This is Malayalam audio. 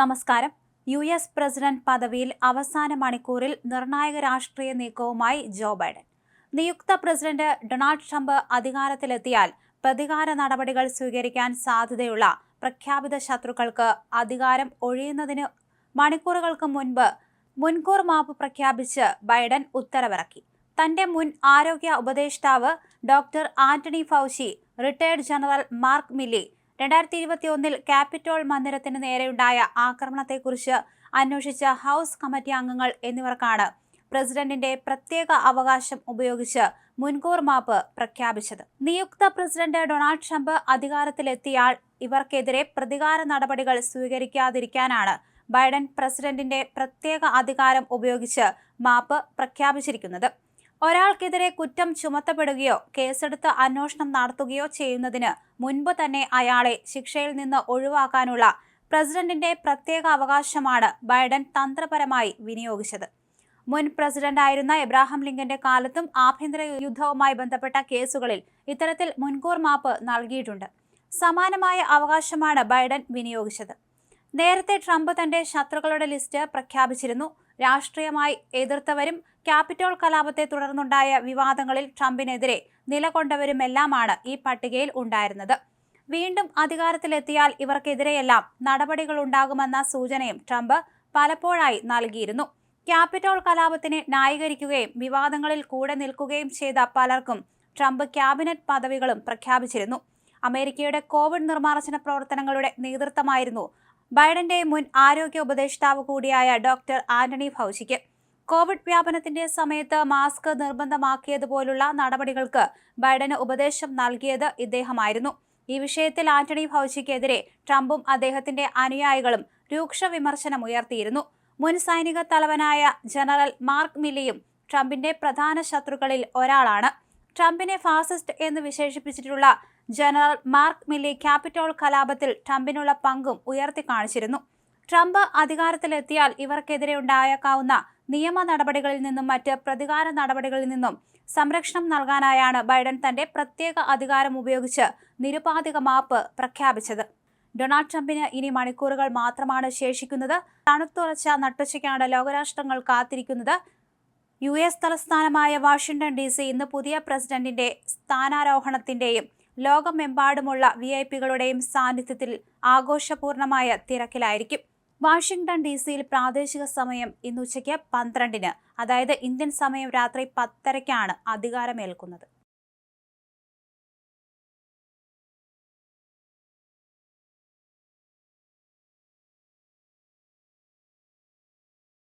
നമസ്കാരം. യു എസ് പ്രസിഡന്റ് പദവിയിൽ അവസാന മണിക്കൂറിൽ നിർണായക രാഷ്ട്രീയ നീക്കവുമായി ജോ ബൈഡൻ. നിയുക്ത പ്രസിഡന്റ് ഡൊണാൾഡ് ട്രംപ് അധികാരത്തിലെത്തിയാൽ പ്രതികാര നടപടികൾ സ്വീകരിക്കാൻ സാധ്യതയുള്ള പ്രഖ്യാപിത ശത്രുക്കൾക്ക് അധികാരം ഒഴിയുന്നതിന് മണിക്കൂറുകൾക്ക് മുൻപ് മുൻകൂർ മാപ്പ് പ്രഖ്യാപിച്ച് ബൈഡൻ ഉത്തരവിറക്കി. തന്റെ മുൻ ആരോഗ്യ ഉപദേഷ്ടാവ് doctor Anthony Fauci retired general Mark Milley രണ്ടായിരത്തി ഇരുപത്തി ഒന്നിൽ ക്യാപിറ്റോൾ മന്ദിരത്തിന് നേരെയുണ്ടായ ആക്രമണത്തെക്കുറിച്ച് അന്വേഷിച്ച ഹൗസ് കമ്മിറ്റി അംഗങ്ങൾ എന്നിവർക്കാണ് പ്രസിഡന്റിന്റെ പ്രത്യേക അവകാശം ഉപയോഗിച്ച് മുൻകൂർ മാപ്പ് പ്രഖ്യാപിച്ചത്. നിയുക്ത പ്രസിഡന്റ് ഡൊണാൾഡ് ട്രംപ് അധികാരത്തിലെത്തിയാൽ ഇവർക്കെതിരെ പ്രതികാര നടപടികൾ സ്വീകരിക്കാതിരിക്കാനാണ് ബൈഡൻ പ്രസിഡന്റിന്റെ പ്രത്യേക അധികാരം ഉപയോഗിച്ച് മാപ്പ് പ്രഖ്യാപിച്ചിരിക്കുന്നത്. ഒരാൾക്കെതിരെ കുറ്റം ചുമത്തപ്പെടുകയോ കേസെടുത്ത് അന്വേഷണം നടത്തുകയോ ചെയ്യുന്നതിന് മുൻപ് തന്നെ അയാളെ ശിക്ഷയിൽ നിന്ന് ഒഴിവാക്കാനുള്ള പ്രസിഡന്റിന്റെ പ്രത്യേക അവകാശമാണ് ബൈഡൻ തന്ത്രപരമായി വിനിയോഗിച്ചത്. മുൻ പ്രസിഡന്റായിരുന്ന എബ്രാഹാം ലിങ്കന്റെ കാലത്തും ആഭ്യന്തര യുദ്ധവുമായി ബന്ധപ്പെട്ട കേസുകളിൽ ഇത്തരത്തിൽ മുൻകൂർ മാപ്പ് നൽകിയിട്ടുണ്ട്. സമാനമായ അവകാശമാണ് ബൈഡൻ വിനിയോഗിച്ചത്. നേരത്തെ ട്രംപ് തന്റെ ശത്രുക്കളുടെ ലിസ്റ്റ് പ്രഖ്യാപിച്ചിരുന്നു. രാഷ്ട്രീയമായി എതിർത്തവരും ക്യാപിറ്റോൾ കലാപത്തെ തുടർന്നുണ്ടായ വിവാദങ്ങളിൽ ട്രംപിനെതിരെ നിലകൊണ്ടവരുമെല്ലാമാണ് ഈ പട്ടികയിൽ ഉണ്ടായിരുന്നത്. വീണ്ടും അധികാരത്തിലെത്തിയാൽ ഇവർക്കെതിരെയെല്ലാം നടപടികൾ ഉണ്ടാകുമെന്ന സൂചനയും ട്രംപ് പലപ്പോഴായി നൽകിയിരുന്നു. ക്യാപിറ്റോൾ കലാപത്തിനെ ന്യായീകരിക്കുകയും വിവാദങ്ങളിൽ കൂടെ നിൽക്കുകയും ചെയ്ത പലർക്കും ട്രംപ് ക്യാബിനറ്റ് പദവികളും പ്രഖ്യാപിച്ചിരുന്നു. അമേരിക്കയുടെ കോവിഡ് നിർമ്മാർജന പ്രവർത്തനങ്ങളുടെ നേതൃത്വമായിരുന്നു ബൈഡന്റെ മുൻ ആരോഗ്യ ഉപദേഷ്ടാവ് കൂടിയായ ഡോക്ടർ ആന്റണി ഫൗച്ചിക്ക് കോവിഡ് വ്യാപനത്തിന്റെ സമയത്ത് മാസ്ക് നിർബന്ധമാക്കിയതുപോലുള്ള നടപടികൾക്ക് ബൈഡന് ഉപദേശം നൽകിയത് ഇദ്ദേഹമായിരുന്നു. ഈ വിഷയത്തിൽ ആന്റണി ഫൗജിക്കെതിരെ ട്രംപും അദ്ദേഹത്തിന്റെ അനുയായികളും രൂക്ഷ വിമർശനം ഉയർത്തിയിരുന്നു. മുൻ സൈനിക തലവനായ ജനറൽ മാർക്ക് മില്ലിയും ട്രംപിന്റെ പ്രധാന ശത്രുക്കളിൽ ഒരാളാണ്. ട്രംപിനെ ഫാസിസ്റ്റ് എന്ന് വിശേഷിപ്പിച്ചിട്ടുള്ള ജനറൽ മാർക്ക് മില്ലി ക്യാപിറ്റോൾ കലാപത്തിൽ ട്രംപിനുള്ള പങ്കും ഉയർത്തി കാണിച്ചിരുന്നു. ട്രംപ് അധികാരത്തിലെത്തിയാൽ ഇവർക്കെതിരെ ഉണ്ടായേക്കാവുന്ന നിയമ നടപടികളിൽ നിന്നും മറ്റ് പ്രതികാര നടപടികളിൽ നിന്നും സംരക്ഷണം നൽകാനായാണ് ബൈഡൻ തന്റെ പ്രത്യേക അധികാരം ഉപയോഗിച്ച് നിരുപാധിക മാപ്പ് പ്രഖ്യാപിച്ചത്. ഡൊണാൾഡ് ട്രംപിന് ഇനി മണിക്കൂറുകൾ മാത്രമാണ് ശേഷിക്കുന്നത്. തണുത്തുറച്ച നട്ടുച്ചയ്ക്കാണ് ലോകരാഷ്ട്രങ്ങൾ കാത്തിരിക്കുന്നത്. യു എസ് തലസ്ഥാനമായ വാഷിംഗ്ടൺ ഡി സി ഇന്ന് പുതിയ പ്രസിഡന്റിന്റെ സ്ഥാനാരോഹണത്തിന്റെയും ലോകമെമ്പാടുമുള്ള വി ഐ പികളുടെയും സാന്നിധ്യത്തിൽ ആഘോഷപൂർണമായ തിരക്കിലായിരിക്കും. വാഷിംഗ്ടൺ ഡി സിയിൽ പ്രാദേശിക സമയം ഇന്ന് ഉച്ചയ്ക്ക് പന്ത്രണ്ടിന് അതായത് ഇന്ത്യൻ സമയം രാത്രി പത്തരയ്ക്കാണ് അധികാരമേൽക്കുന്നത്.